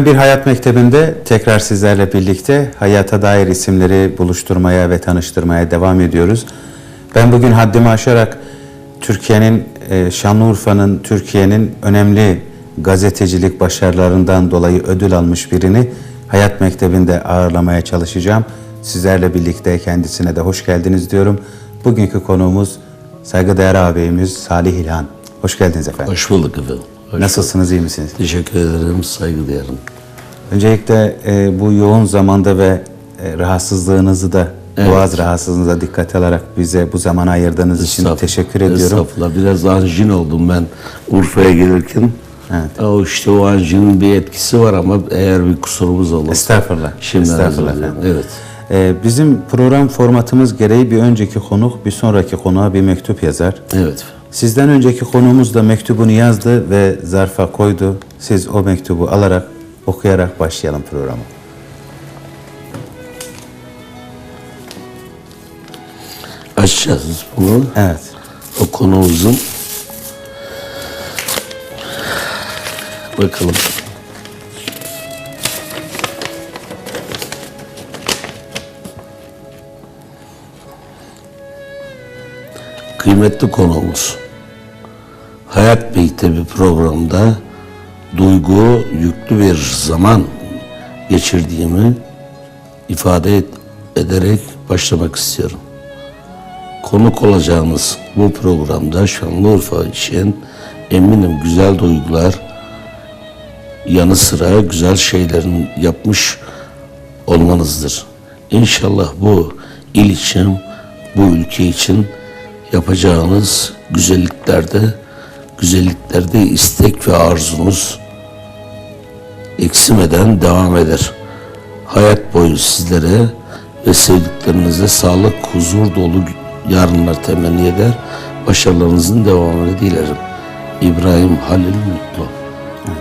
Bir Hayat Mektebi'nde tekrar sizlerle birlikte hayata dair isimleri buluşturmaya ve tanıştırmaya devam ediyoruz. Ben bugün haddimi aşarak Türkiye'nin, e, Şanlıurfa'nın, Türkiye'nin önemli gazetecilik başarılarından dolayı ödül almış birini Hayat Mektebi'nde ağırlamaya çalışacağım. Sizlerle birlikte kendisine de hoş geldiniz diyorum. Bugünkü konuğumuz saygıdeğer ağabeyimiz Salih İlhan. Hoş geldiniz efendim. Hoş bulduk efendim. Hoş Nasılsınız, iyi misiniz? Teşekkür ederim, saygı duyarım. Öncelikle e, bu yoğun zamanda ve e, rahatsızlığınızı da, boğaz rahatsızlığınıza dikkat alarak bize bu zaman ayırdığınız için Estağfurullah. teşekkür ediyorum. Estağfurullah. Biraz anjin oldum ben Urfa'ya gelirken. Evet. O işte o anjinin bir etkisi var ama eğer bir kusurumuz olursa. Estağfurullah. Şimdiden Estağfurullah özür dilerim. efendim. Evet. E, bizim program formatımız gereği bir önceki konuk bir sonraki konuğa bir mektup yazar. Evet. Sizden önceki konuğumuz da mektubunu yazdı ve zarfa koydu. Siz o mektubu alarak, okuyarak başlayalım programa. Açacağız bunu. Evet. O konumuzun. Bakalım. Kıymetli konuğumuz. Hayat Mektebi programda duygu yüklü bir zaman geçirdiğimi ifade ederek başlamak istiyorum. Konuk olacağınız bu programda Şanlıurfa için eminim güzel duygular yanı sıra güzel şeylerin yapmış olmanızdır. İnşallah bu il için, bu ülke için yapacağınız güzelliklerde, güzelliklerde istek ve arzunuz eksimeden devam eder. Hayat boyu sizlere ve sevdiklerinize sağlık, huzur dolu yarınlar temenni eder. Başarılarınızın devamını dilerim. İbrahim Halil Mutlu.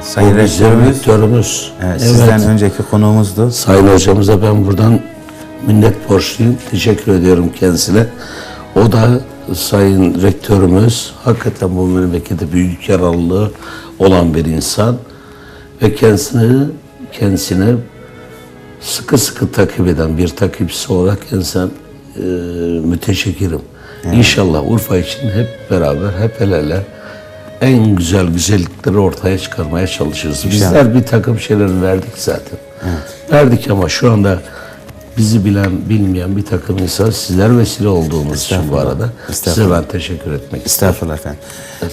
Sayın Rektörümüz, evet, sizden önceki konuğumuzdu. Sayın hocamıza ben buradan minnet borçluyum. Teşekkür ediyorum kendisine. O da sayın rektörümüz hakikaten bu memlekete büyük yararlılığı olan bir insan ve kendisini kendisine sıkı sıkı takip eden bir takipçisi olarak kendisine e, müteşekkirim. İnşallah Urfa için hep beraber, hep el ele en güzel güzellikleri ortaya çıkarmaya çalışırız. Bizler bir takım şeyler verdik zaten. Verdik ama şu anda bizi bilen, bilmeyen bir takım insan sizler vesile olduğumuz için bu arada size ben teşekkür etmek. Estağfurullah efendim.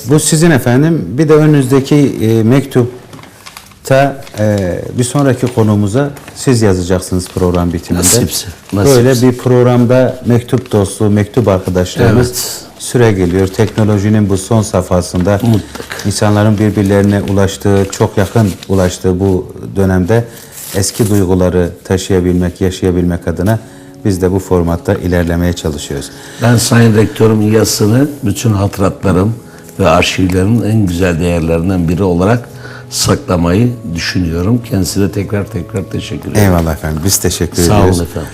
Bu sizin efendim. Bir de önünüzdeki e, mektupta e, bir sonraki konumuza siz yazacaksınız program bitiminde. Nasipse, nasipse. Böyle bir programda mektup dostu, mektup arkadaşlarımız Evet. süre geliyor. Teknolojinin bu son safhasında Mutlaka. insanların birbirlerine ulaştığı, çok yakın ulaştığı bu dönemde eski duyguları taşıyabilmek, yaşayabilmek adına biz de bu formatta ilerlemeye çalışıyoruz. Ben Sayın Rektörüm yazısını bütün hatıratlarım ve arşivlerin en güzel değerlerinden biri olarak saklamayı düşünüyorum. Kendisine tekrar tekrar teşekkür ederim. Eyvallah efendim. Biz teşekkür Sağ ediyoruz. olun efendim.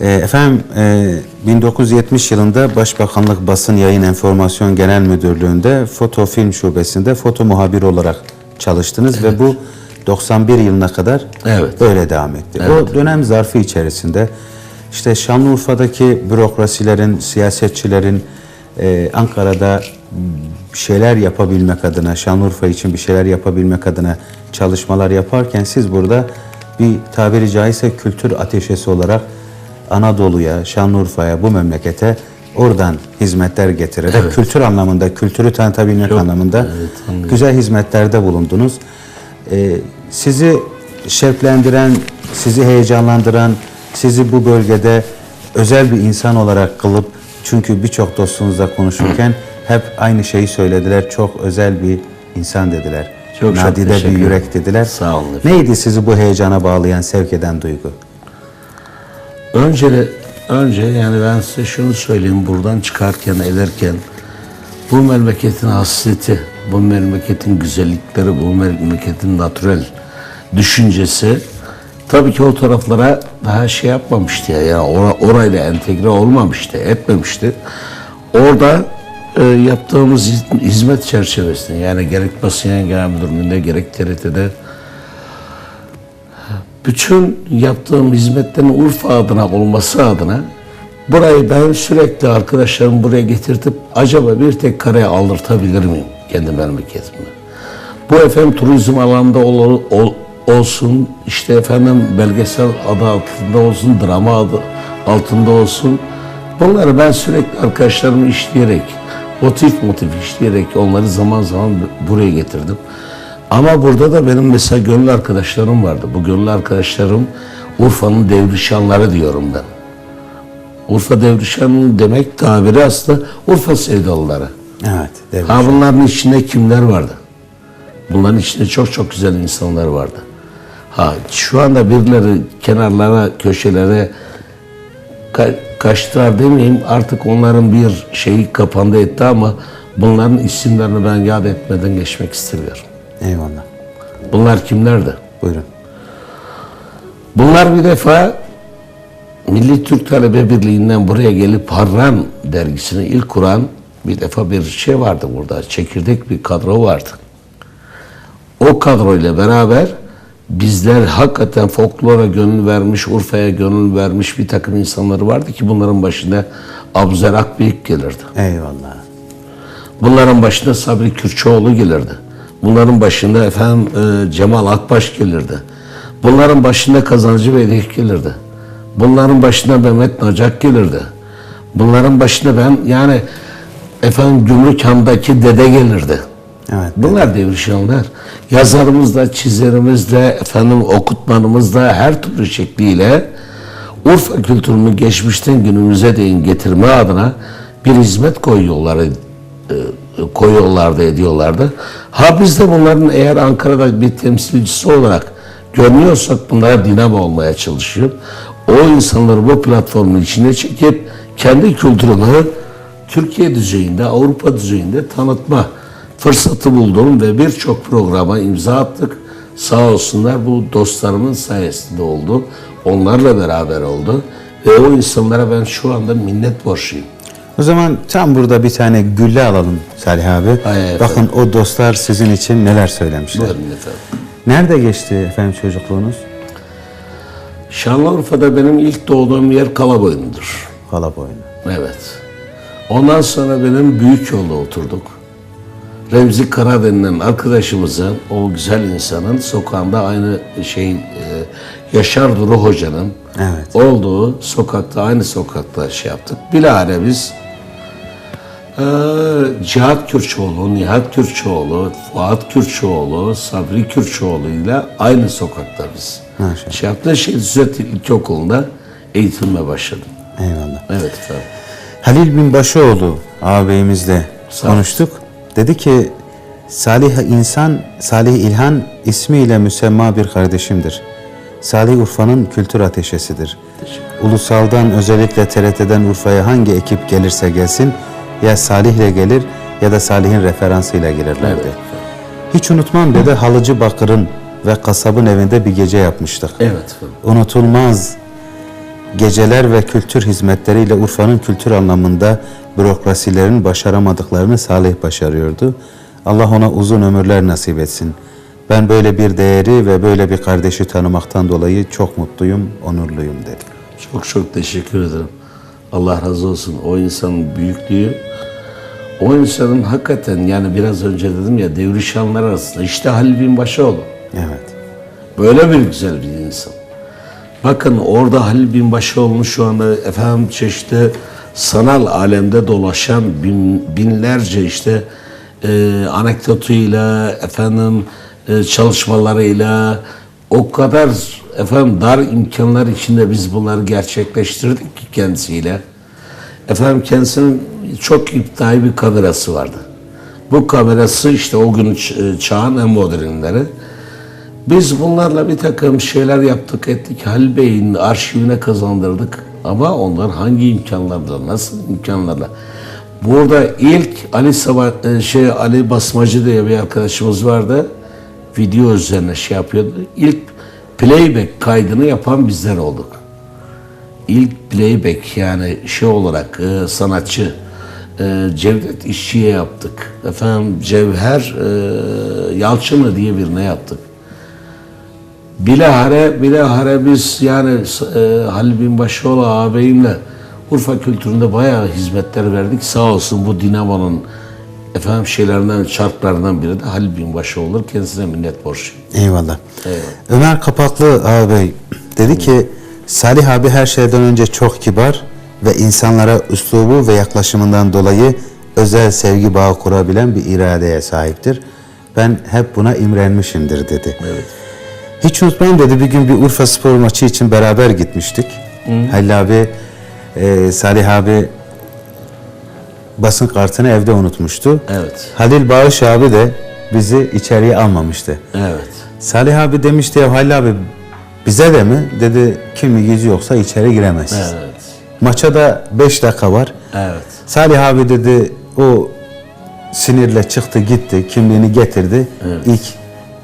Ee, efendim e, 1970 yılında Başbakanlık Basın Yayın Enformasyon Genel Müdürlüğü'nde foto film şubesinde foto muhabir olarak çalıştınız ve bu 91 yılına kadar Evet. böyle devam etti. O dönem zarfı içerisinde işte Şanlıurfa'daki bürokrasilerin, siyasetçilerin e, Ankara'da bir şeyler yapabilmek adına, Şanlıurfa için bir şeyler yapabilmek adına çalışmalar yaparken siz burada bir tabiri caizse kültür ateşesi olarak Anadolu'ya, Şanlıurfa'ya, bu memlekete oradan hizmetler getirerek kültür anlamında, kültürü tanıtabilmek anlamında güzel hizmetlerde bulundunuz. Ee, sizi şevklendiren, sizi heyecanlandıran, sizi bu bölgede özel bir insan olarak kılıp çünkü birçok dostunuzla konuşurken hep aynı şeyi söylediler. Çok özel bir insan dediler. Çok Nadide bir yürek dediler. Sağ olun efendim. Neydi sizi bu heyecana bağlayan, sevk eden duygu? Önce de önce yani ben size şunu söyleyeyim buradan çıkarken ederken bu memleketin hasreti, bu memleketin güzellikleri, bu memleketin natürel düşüncesi tabii ki o taraflara daha şey yapmamıştı ya, ya ora- orayla entegre olmamıştı, etmemişti. Orada e, yaptığımız hiz- hizmet çerçevesinde yani gerek basın genel müdürlüğünde gerek TRT'de Bütün yaptığım hizmetlerin Urfa adına olması adına burayı ben sürekli arkadaşlarımı buraya getirtip acaba bir tek kareye aldırtabilir miyim kendi memleketime? Bu efendim turizm alanında ol- ol- olsun, işte efendim belgesel adı altında olsun, drama adı altında olsun. Bunları ben sürekli arkadaşlarımı işleyerek, motif motif işleyerek onları zaman zaman buraya getirdim. Ama burada da benim mesela gönüllü arkadaşlarım vardı. Bu gönüllü arkadaşlarım Urfa'nın devrişanları diyorum ben. Urfa devrişanı demek tabiri aslında Urfa sevdalıları. Evet. devlet. Ha bunların içinde kimler vardı? Bunların içinde çok çok güzel insanlar vardı. Ha şu anda birileri kenarlara, köşelere ka- kaçtılar demeyeyim. Artık onların bir şeyi kapandı etti ama bunların isimlerini ben yad etmeden geçmek istemiyorum. Eyvallah. Bunlar kimlerdi? Buyurun. Bunlar bir defa Milli Türk Talebe Birliği'nden buraya gelip Harran dergisini ilk kuran bir defa bir şey vardı burada. Çekirdek bir kadro vardı. O kadroyla beraber bizler hakikaten folklora gönül vermiş, Urfa'ya gönül vermiş bir takım insanları vardı ki bunların başında Abuzer Akbıyık gelirdi. Eyvallah. Bunların başında Sabri Kürçoğlu gelirdi. Bunların başında efendim e, Cemal Akbaş gelirdi. Bunların başında Kazancı Vedih gelirdi. Bunların başında Mehmet Nacak gelirdi. Bunların başında ben yani efendim Gümrükhan'daki dede gelirdi. Evet. Bunlar devrişanlar. Yazarımız da, çizerimiz de, efendim okutmanımız da her türlü şekliyle Urfa kültürünü geçmişten günümüze değin getirme adına bir hizmet koyuyorlar, e, koyuyorlardı, ediyorlardı. Ha biz de bunların eğer Ankara'da bir temsilcisi olarak görünüyorsak bunlara dinamo olmaya çalışıyor. O insanları bu platformun içine çekip kendi kültürünü Türkiye düzeyinde, Avrupa düzeyinde tanıtma fırsatı buldum ve birçok programa imza attık. Sağ olsunlar bu dostlarımın sayesinde oldu. Onlarla beraber oldu. Ve o insanlara ben şu anda minnet borçluyum. O zaman tam burada bir tane gülle alalım Salih abi. Ay, Bakın o dostlar sizin için neler söylemişler. Buyurun efendim. Nerede geçti efendim çocukluğunuz? Şanlıurfa'da benim ilk doğduğum yer Kalaboyun'dur. Kalaboynu. Evet. Ondan sonra benim büyük yolda oturduk. Remzi Kara denilen arkadaşımızın, o güzel insanın sokağında aynı şey, e, Yaşar Duru Hoca'nın Evet. olduğu sokakta, aynı sokakta şey yaptık. Bilahare biz e, Cihat Kürçoğlu, Nihat Kürçoğlu, Fuat Kürçoğlu, Sabri Kürçoğlu ile aynı sokakta biz. Maşallah. Şey yaptık. Şehit Süret İlkokulu'nda eğitimime başladım. Eyvallah. Evet efendim. Halil bin Başoğlu ağabeyimizle konuştuk. Dedi ki Salih insan, Salih İlhan ismiyle müsemma bir kardeşimdir. Salih Urfa'nın kültür ateşesidir. Ulusaldan özellikle TRT'den Urfa'ya hangi ekip gelirse gelsin ya Salih'le gelir ya da Salih'in referansıyla gelirlerdi. Evet. Hiç unutmam dedi Halıcı Bakır'ın ve kasabın evinde bir gece yapmıştık. Evet. Unutulmaz geceler ve kültür hizmetleriyle Urfa'nın kültür anlamında bürokrasilerin başaramadıklarını Salih başarıyordu. Allah ona uzun ömürler nasip etsin. Ben böyle bir değeri ve böyle bir kardeşi tanımaktan dolayı çok mutluyum, onurluyum dedi. Çok çok teşekkür ederim. Allah razı olsun. O insanın büyüklüğü, o insanın hakikaten yani biraz önce dedim ya devrişanlar arasında işte Halil Binbaşıoğlu. Evet. Böyle bir güzel bir insan. Bakın orada Halil Binbaşıoğlu'nun şu anda efendim çeşitli sanal alemde dolaşan bin, binlerce işte e, anekdotuyla efendim e, çalışmalarıyla o kadar efendim dar imkanlar içinde biz bunları gerçekleştirdik ki kendisiyle. Efendim kendisinin çok iptihai bir kamerası vardı. Bu kamerası işte o gün ç- çağın en modernleri. Biz bunlarla bir takım şeyler yaptık ettik. Halil Bey'in arşivine kazandırdık. Ama onlar hangi imkanlarla, nasıl imkanlarla? Burada ilk Ali Sabah, şey Ali Basmacı diye bir arkadaşımız vardı. Video üzerine şey yapıyordu. İlk playback kaydını yapan bizler olduk. İlk playback yani şey olarak e, sanatçı e, Cevdet İşçi'ye yaptık. Efendim Cevher e, Yalçın'ı diye birine yaptık. Bilahare, bilahare biz yani e, Halil Binbaşıoğlu ağabeyimle Urfa kültüründe bayağı hizmetler verdik. Sağ olsun bu Dinamo'nun efendim şeylerinden, çarklarından biri de Halil Binbaşıoğlu. Kendisine minnet borçluyum. Eyvallah. Eyvallah. Ömer Kapaklı ağabey dedi ki Salih abi her şeyden önce çok kibar ve insanlara üslubu ve yaklaşımından dolayı özel sevgi bağı kurabilen bir iradeye sahiptir. Ben hep buna imrenmişimdir dedi. Evet. Hiç unutmam dedi bir gün bir Urfa spor maçı için beraber gitmiştik. Halil abi, e, Salih abi basın kartını evde unutmuştu. Evet. Halil Bağış abi de bizi içeriye almamıştı. Evet. Salih abi demişti ya Halil abi bize de mi? Dedi kimliğiniz yoksa içeri giremezsiniz. Evet. Maça da 5 dakika var. Evet. Salih abi dedi o sinirle çıktı gitti kimliğini getirdi. İlk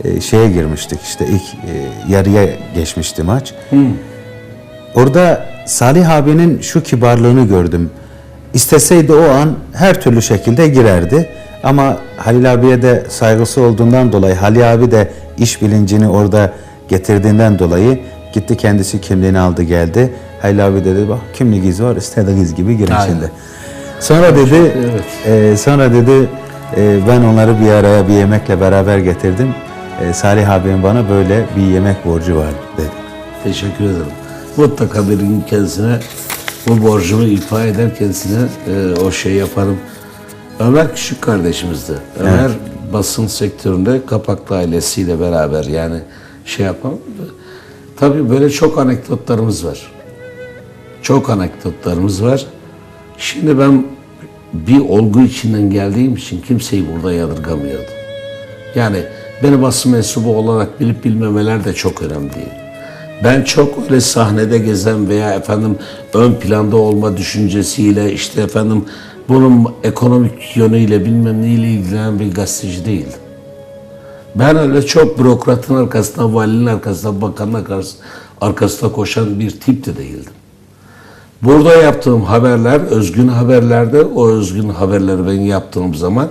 e, şeye girmiştik işte ilk e, yarıya geçmişti maç. Orada Salih abinin şu kibarlığını gördüm. İsteseydi o an her türlü şekilde girerdi. Ama Halil abiye de saygısı olduğundan dolayı Halil abi de iş bilincini orada getirdiğinden dolayı gitti kendisi kimliğini aldı geldi. Halil abi dedi bak kimliğiniz var istediğiniz gibi girin Aynen. şimdi. Sonra dedi Evet. e, sonra dedi e, ben onları bir araya bir yemekle beraber getirdim. E, Salih abim bana böyle bir yemek borcu var dedi. Teşekkür ederim. Mutlaka bir gün kendisine bu borcumu ifa eder kendisine e, o şey yaparım. Ömer küçük kardeşimizdi. Ömer basın sektöründe Kapaklı ailesiyle beraber yani şey yapam. Tabii böyle çok anekdotlarımız var. Çok anekdotlarımız var. Şimdi ben bir olgu içinden geldiğim için kimseyi burada yadırgamıyordum. Yani beni basın mensubu olarak bilip bilmemeler de çok önemli değil. Ben çok öyle sahnede gezen veya efendim ön planda olma düşüncesiyle işte efendim bunun ekonomik yönüyle bilmem neyle ilgilenen bir gazeteci değildim. Ben öyle çok bürokratın arkasından, valinin arkasından, bakanın arkasında koşan bir tip de değildim. Burada yaptığım haberler, özgün haberlerde o özgün haberleri ben yaptığım zaman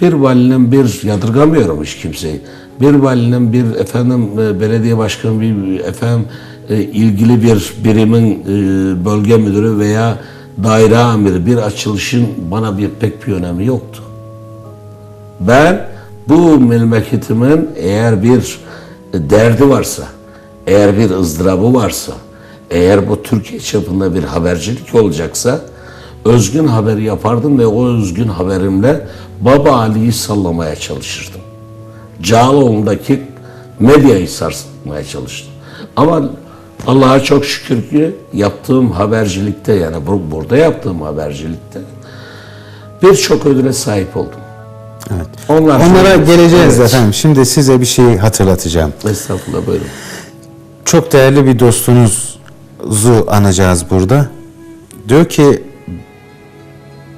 bir valinin bir yadırgamıyorum hiç kimseyi. Bir valinin bir efendim e, belediye başkanı bir efendim e, ilgili bir birimin e, bölge müdürü veya daire amiri bir açılışın bana bir pek bir önemi yoktu. Ben bu memleketimin eğer bir derdi varsa, eğer bir ızdırabı varsa, eğer bu Türkiye çapında bir habercilik olacaksa özgün haberi yapardım ve o özgün haberimle Baba Ali'yi sallamaya çalışırdım. Cağaloğlu'ndaki medyayı sarsmaya çalıştım. Ama Allah'a çok şükür ki yaptığım habercilikte yani bu- burada yaptığım habercilikte birçok ödüle sahip oldum. Evet. Onlar Onlara geleceğiz Evet. efendim. Şimdi size bir şey hatırlatacağım. Estağfurullah buyurun. Çok değerli bir dostunuzu anacağız burada. Diyor ki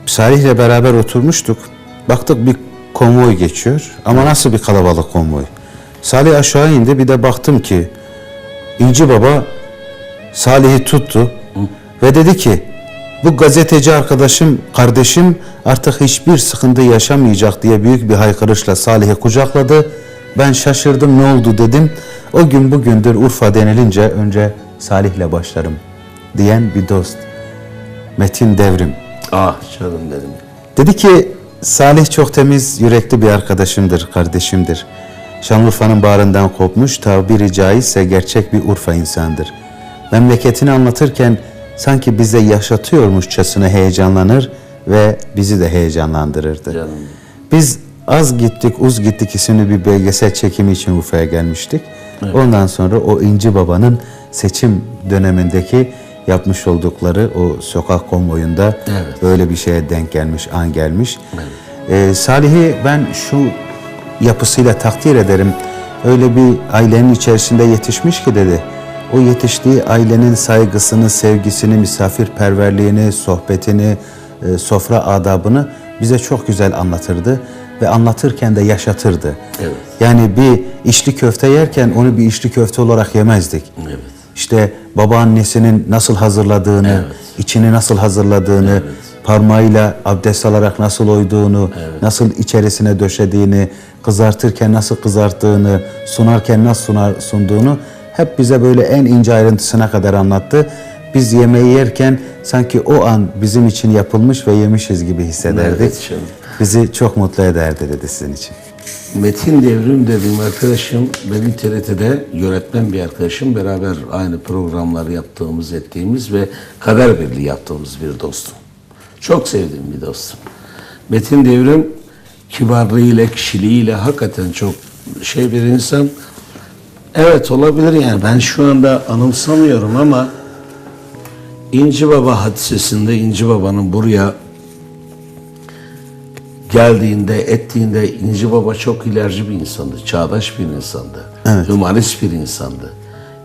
Salih'le beraber oturmuştuk. Baktık bir konvoy geçiyor. Ama nasıl bir kalabalık konvoy. Salih aşağı indi. Bir de baktım ki İnci Baba Salih'i tuttu ve dedi ki bu gazeteci arkadaşım, kardeşim artık hiçbir sıkıntı yaşamayacak diye büyük bir haykırışla Salih'i kucakladı. Ben şaşırdım ne oldu dedim. O gün bugündür Urfa denilince önce Salih'le başlarım diyen bir dost. Metin Devrim. Ah canım dedim. Dedi ki Salih çok temiz, yürekli bir arkadaşımdır, kardeşimdir. Şanlıurfa'nın bağrından kopmuş, tabiri caizse gerçek bir Urfa insandır. Memleketini anlatırken sanki bize yaşatıyormuşçasına heyecanlanır ve bizi de heyecanlandırırdı. Canım. Biz Az Gittik Uz Gittik isimli bir belgesel çekimi için Urfa'ya gelmiştik. Ondan sonra o İnci Baba'nın seçim dönemindeki yapmış oldukları o sokak konvoyunda Evet. böyle bir şeye denk gelmiş, an gelmiş. Ee, Salih'i ben şu yapısıyla takdir ederim. Öyle bir ailenin içerisinde yetişmiş ki dedi. O yetiştiği ailenin saygısını, sevgisini, misafirperverliğini, sohbetini, e, sofra adabını bize çok güzel anlatırdı ve anlatırken de yaşatırdı. Evet. Yani bir içli köfte yerken onu bir içli köfte olarak yemezdik. Evet. İşte babaannesinin nasıl hazırladığını, içini nasıl hazırladığını, parmağıyla abdest alarak nasıl oyduğunu, nasıl içerisine döşediğini, kızartırken nasıl kızarttığını, sunarken nasıl sunar, sunduğunu hep bize böyle en ince ayrıntısına kadar anlattı. Biz yemeği yerken sanki o an bizim için yapılmış ve yemişiz gibi hissederdik. Evet. Bizi çok mutlu ederdi dedi sizin için. Metin Devrim dediğim arkadaşım benim TRT'de yönetmen bir arkadaşım. Beraber aynı programları yaptığımız, ettiğimiz ve kader birliği yaptığımız bir dostum. Çok sevdiğim bir dostum. Metin Devrim kibarlığıyla, kişiliğiyle hakikaten çok şey bir insan. Evet olabilir yani ben şu anda anımsamıyorum ama İnci Baba hadisesinde İnci Baba'nın buraya geldiğinde, ettiğinde İnci Baba çok ilerici bir insandı, çağdaş bir insandı, hümanist bir insandı.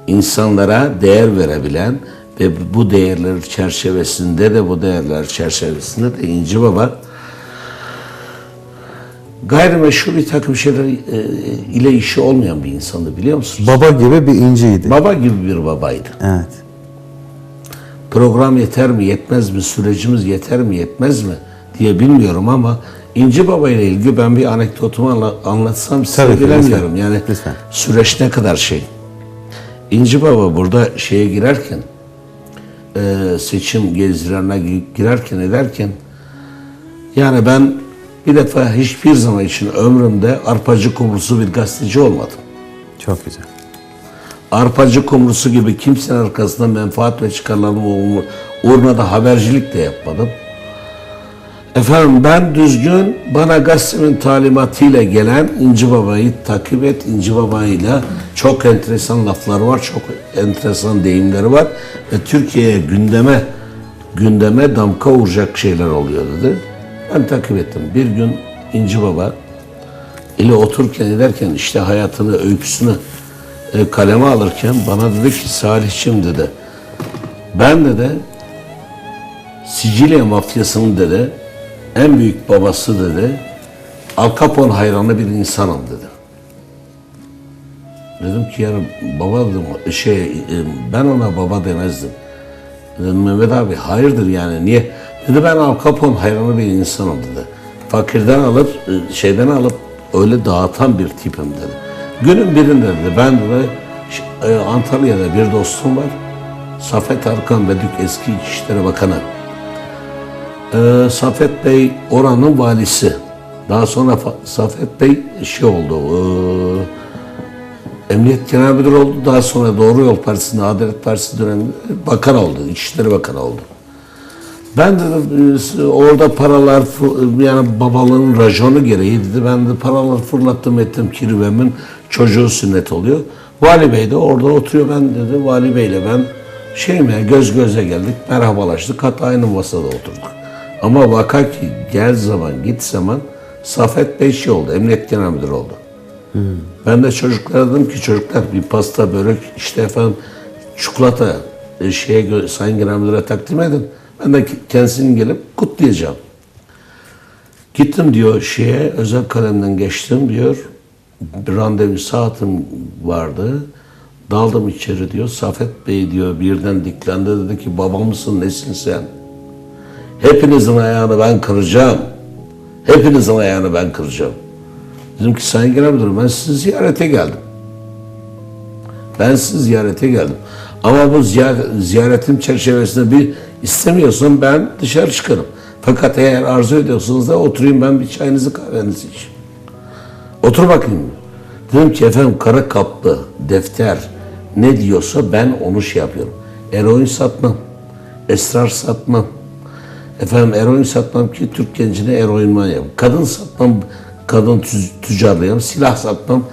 İnsanlara değer verebilen ve bu değerler çerçevesinde de bu değerler çerçevesinde de İnci Baba gayrimeşru bir takım şeyler e, ile işi olmayan bir insandı biliyor musunuz? Baba gibi bir inciydi. Baba gibi bir babaydı. Evet. program yeter mi yetmez mi sürecimiz yeter mi yetmez mi diye bilmiyorum ama İnci Baba ile ilgili ben bir anekdotumu anla- anlatsam size Tabii bilemiyorum. lütfen. Yani Lütfen. süreç ne kadar şey. İnci Baba burada şeye girerken e, seçim gezilerine gi- girerken ederken yani ben bir defa hiçbir zaman için ömrümde arpacı kumrusu bir gazeteci olmadım. Çok güzel. arpacı kumrusu gibi kimsenin arkasında menfaat ve çıkarlarımı uğruna- uğruna da habercilik de yapmadım. Efendim ben düzgün bana gazetemin talimatıyla gelen İnci Baba'yı takip et. İnci Baba'yla çok enteresan lafları var, çok enteresan deyimleri var ve Türkiye'ye gündeme gündeme damga vuracak şeyler oluyor dedi. Ben takip ettim. Bir gün İnci Baba ile otururken ederken işte hayatını, öyküsünü e, kaleme alırken bana dedi ki Salihçim dedi. Ben dedi Sicilya mafyasının dedi en büyük babası dedi Al Capone hayranı bir insanım dedi. Dedim ki yani baba dedim şey e, ben ona baba demezdim. Dedim Mehmet abi hayırdır yani niye? Dedi ben Al Capone hayranı bir insanım dedi. Fakirden alıp e, şeyden alıp öyle dağıtan bir tipim dedi. Günün birinde dedi ben dedi e, Antalya'da bir dostum var. Safet Arkan Bedük eski İçişleri Bakanı. Ee, Safet Bey oranın valisi. Daha sonra Safet Bey şey oldu. ee, Emniyet Genel Müdürü oldu. Daha sonra Doğru Yol Partisi'nde, Adalet Partisi döneminde bakan oldu. İçişleri Bakanı oldu. Ben de e, orada paralar yani babalığın rajonu gereği dedi. Ben de paralar fırlattım ettim kirvemin çocuğu sünnet oluyor. Vali Bey de orada oturuyor. Ben dedi Vali Bey'le ben şey mi göz göze geldik merhabalaştık hatta aynı masada oturduk. Ama vaka ki gel zaman git zaman Safet Bey şey oldu emniyet genel oldu. Ben de çocuklara dedim ki çocuklar bir pasta börek işte efendim çikolata e, şeye Sayın Genel Müdür'e takdim edin. Ben de kendisini gelip kutlayacağım. Gittim diyor şeye özel kalemden geçtim diyor. Bir randevu saatim vardı. Daldım içeri diyor. Safet Bey diyor birden diklendi dedi ki baba mısın nesin sen? Hepinizin ayağını ben kıracağım. Hepinizin ayağını ben kıracağım. Dedim ki Sayın Genel Müdürüm ben sizi ziyarete geldim. Ben sizi ziyarete geldim. Ama bu ziy- ziyaretim çerçevesinde bir istemiyorsan ben dışarı çıkarım. Fakat eğer arzu ediyorsanız da oturayım ben bir çayınızı kahvenizi içeyim. Otur bakayım. Dedim ki efendim kara kaplı defter ne diyorsa ben onu şey yapıyorum. Eroin satmam. Esrar satmam. Efendim eroin satmam ki Türk gencine eroin manyağım. Kadın satmam, kadın tü- tüccarlıyım. Silah satmam.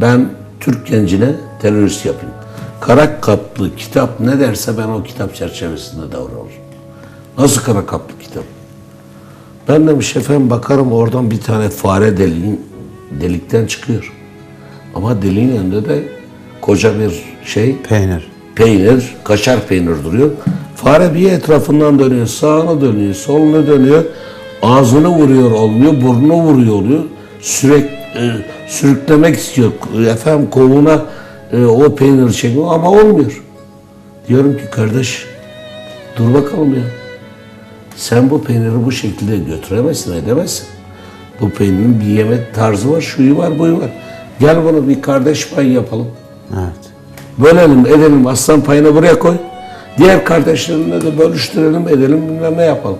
Ben Türk gencine terörist yapayım. Kara kaplı kitap ne derse ben o kitap çerçevesinde davranırım. Nasıl kara kaplı kitap? Ben demiş efendim bakarım oradan bir tane fare deliğin delikten çıkıyor. Ama deliğin önünde de koca bir şey Peynir. peynir, kaşar peynir duruyor. Fare bir etrafından dönüyor, sağına dönüyor, soluna dönüyor. Ağzını vuruyor olmuyor, burnunu vuruyor oluyor. Sürek, e, sürüklemek istiyor. Efendim kovuğuna e, o peyniri çekiyor ama olmuyor. Diyorum ki kardeş dur bakalım ya. Sen bu peyniri bu şekilde götüremezsin, edemezsin. Bu peynirin bir yemek tarzı var, şuyu var, buyu var. Gel bunu bir kardeş pay yapalım. Evet. Bölelim, edelim, aslan payını buraya koy. Diğer kardeşlerine de bölüştürelim, edelim, bilmem ne yapalım.